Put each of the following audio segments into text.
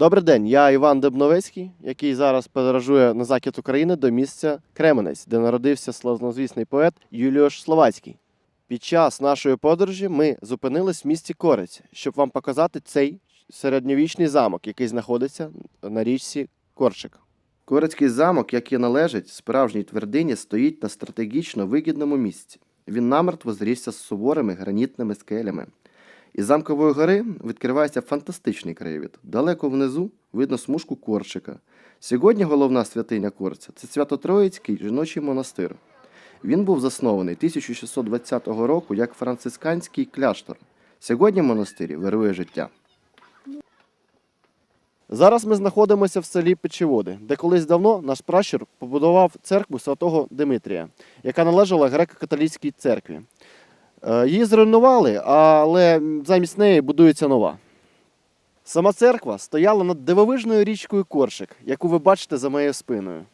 Добрий день, я Іван Дебновецький, який зараз подорожує на захід України до місця Кременець, де народився славнозвісний поет Юліош Словацький. Під час нашої подорожі ми зупинились в місті Корець, щоб вам показати цей середньовічний замок, який знаходиться на річці Корчик. Корецький замок, як і належить справжній твердині, стоїть на стратегічно вигідному місці. Він намертво зрісся з суворими гранітними скелями. Із замкової гори відкривається фантастичний краєвид. Далеко внизу видно смужку Корчика. Сьогодні головна святиня Корця це Свято-Троїцький жіночий монастир. Він був заснований 1620 року як францисканський кляштор. Сьогодні в монастирі вирує життя. Зараз ми знаходимося в селі Печеводи, де колись давно наш пращур побудував церкву святого Димитрія, яка належала греко-католицькій церкві. Е, Її зруйнували, але замість неї будується нова. Сама церква стояла над дивовижною річкою Коршик, яку ви бачите за моєю спиною.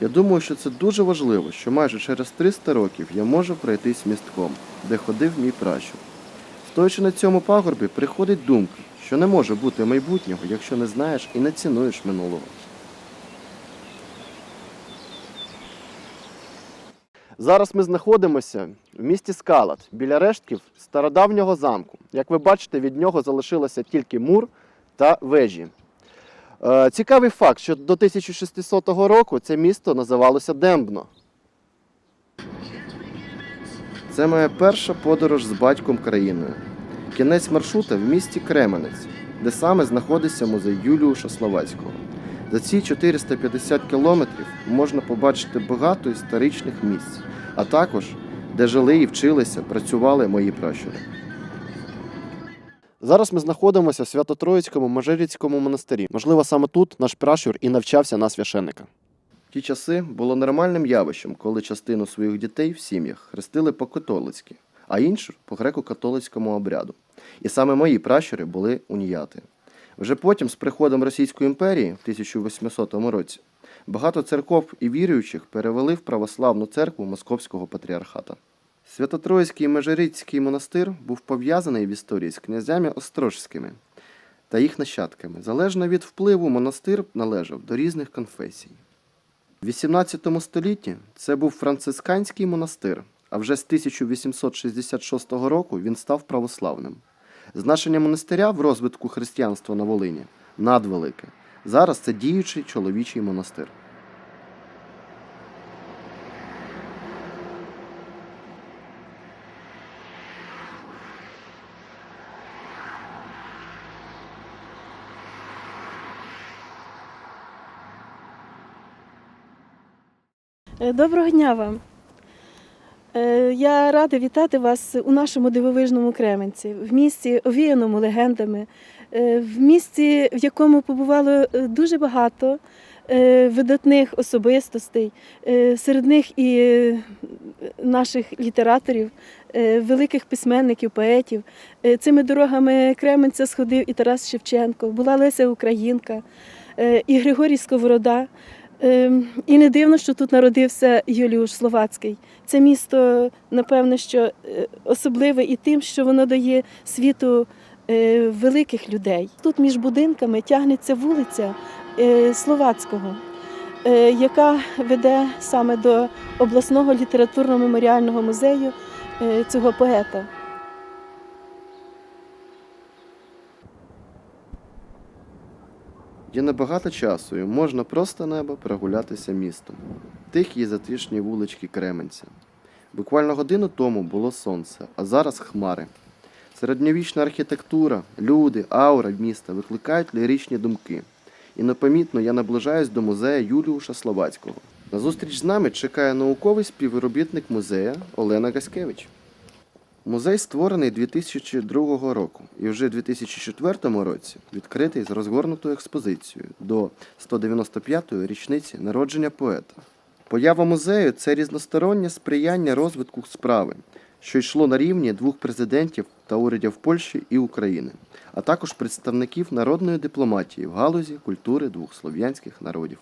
Я думаю, що це дуже важливо, що майже через 300 років я можу пройтись містком, де ходив мій пращур. Стоячи на цьому пагорбі, приходить думка, що не може бути майбутнього, якщо не знаєш і не цінуєш минулого. Зараз ми знаходимося в місті Скалат біля рештків стародавнього замку. Як ви бачите, від нього залишилося тільки мур та вежі. Е, Цікавий факт, що до 1600 року це місто називалося Дембно. Це моя перша подорож з батьком країною. Кінець маршрута в місті Кременець, де саме знаходиться музей Юліуша Словацького. За ці 450 кілометрів можна побачити багато історичних місць, а також де жили і вчилися, працювали мої пращури. Зараз ми знаходимося в Свято-Троїцькому Мажирицькому монастирі. Можливо, саме тут наш пращур і навчався на священника. В ті часи було нормальним явищем, коли частину своїх дітей в сім'ях хрестили по-католицьки, а іншу по греко-католицькому обряду. І саме мої пращури були уніяти. Вже потім, з приходом Російської імперії в 1800 році, багато церков і віруючих перевели в православну церкву Московського патріархата. Свято-Троїцький Межирицький монастир був пов'язаний в історії з князями Острожськими та їх нащадками. Залежно від впливу, монастир належав до різних конфесій. В 18 столітті це був францисканський монастир, а вже з 1866 року він став православним. Значення монастиря в розвитку християнства на Волині надвелике. Зараз це діючий чоловічий монастир. Доброго дня вам. Е, Я рада вітати вас у нашому дивовижному Кременці, в місті, овіяному легендами, е, в місті, в якому побувало е, дуже багато е, видатних особистостей, е, серед них і е, наших літераторів, е, великих письменників, поетів. Е, Цими дорогами Кременця сходив і Тарас Шевченко, була Леся Українка, е, і Григорій Сковорода. Ем, І не дивно, що тут народився Юліуш Словацький. Це місто, напевно, що е, особливе і тим, що воно дає світу е, великих людей. Тут між будинками тягнеться вулиця е, Словацького, яка веде саме до обласного літературно-меморіального музею цього поета. Є небагато часу і можна просто небо прогулятися містом. Тихі і затишні вулички Кременця. Буквально годину тому було сонце, а зараз хмари. Середньовічна архітектура, люди, аура міста викликають ліричні думки. І непомітно я наближаюсь до музею Юліуша Словацького. На зустріч з нами чекає науковий співробітник музея Олена Гаскевич. Музей створений 2002 року і вже у 2004 році відкритий з розгорнутою експозицією до 195-ї річниці народження поета. Поява музею це різностороннє сприяння розвитку справи, що йшло на рівні двох президентів та урядів Польщі і України, а також представників народної дипломатії в галузі культури двох слов'янських народів.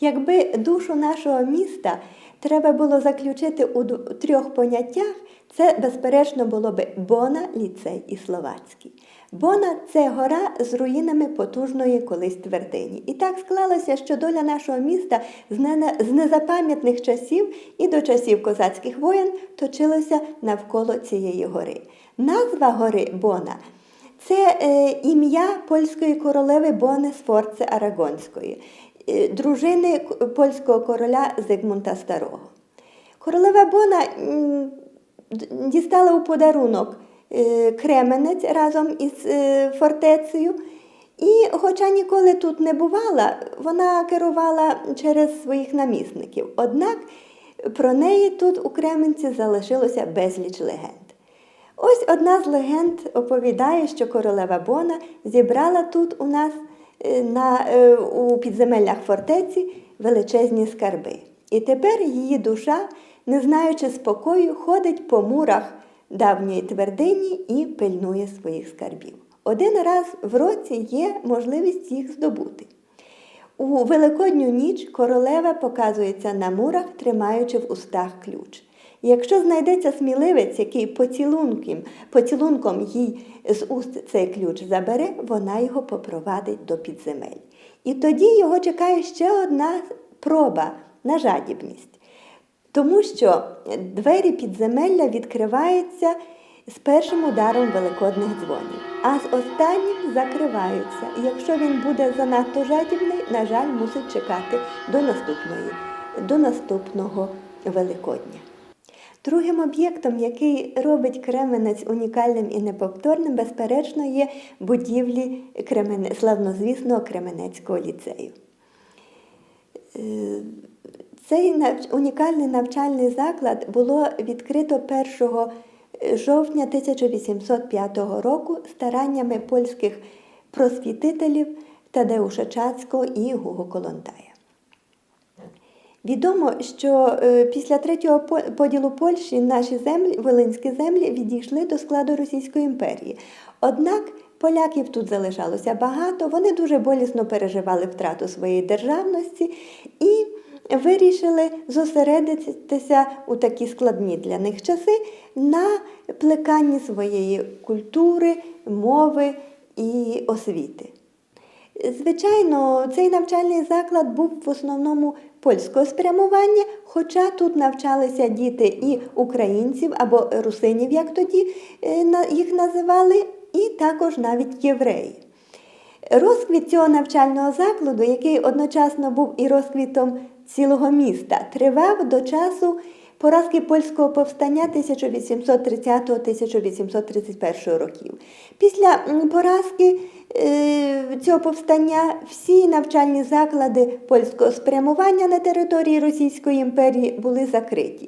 Якби душу нашого міста треба було заключити у трьох поняттях, це безперечно було би Бона, ліцей і Словацький. Бона це гора з руїнами потужної колись твердині. І так склалося, що доля нашого міста з незапам'ятних часів і до часів козацьких воєн точилася навколо цієї гори. Назва гори Бона це е, ім'я польської королеви Бони Сфорце Арагонської, дружини польського короля Зигмунта Старого. Королева Бона дістала у подарунок е, Кременець разом із е, фортецею. І, хоча ніколи тут не бувала, вона керувала через своїх намісників. Однак про неї тут у Кременці залишилося безліч легенд. Ось одна з легенд оповідає, що королева Бона зібрала тут у нас е, на, е, у підземеллях фортеці величезні скарби. І тепер її душа, не знаючи спокою, ходить по мурах давньої твердині і пильнує своїх скарбів. Один раз в році є можливість їх здобути. У Великодню ніч королева показується на мурах, тримаючи в устах ключ. Якщо знайдеться сміливець, який поцілунком, поцілунком їй з уст цей ключ забере, вона його попровадить до підземель. І тоді його чекає ще одна проба на жадібність. Тому що двері підземелля відкриваються з першим ударом великодних дзвонів, а з останнім закриваються. І якщо він буде занадто жадібний, на жаль, мусить чекати до наступної, до наступного Великодня. Другим об'єктом, який робить Кременець унікальним і неповторним, безперечно, є будівлі славнозвісного Кременецького ліцею. Е, Цей унікальний навчальний заклад було відкрито 1 жовтня 1805 року стараннями польських просвітителів Тадеуша Чацького і Гуго Колонтая. Відомо, що е, після третього по- поділу Польщі наші землі, волинські землі, відійшли до складу Російської імперії. Однак поляків тут залишалося багато, вони дуже болісно переживали втрату своєї державності і вирішили зосередитися у такі складні для них часи на плеканні своєї культури, мови і освіти. Звичайно, цей навчальний заклад був в основному польського спрямування, хоча тут навчалися діти і українців або русинів, як тоді е, їх називали, і також навіть євреї. Розквіт цього навчального закладу, який одночасно був і розквітом цілого міста, тривав до часу поразки польського повстання 1830-1831 років. Після поразки е, цього повстання всі навчальні заклади польського спрямування на території Російської імперії були закриті.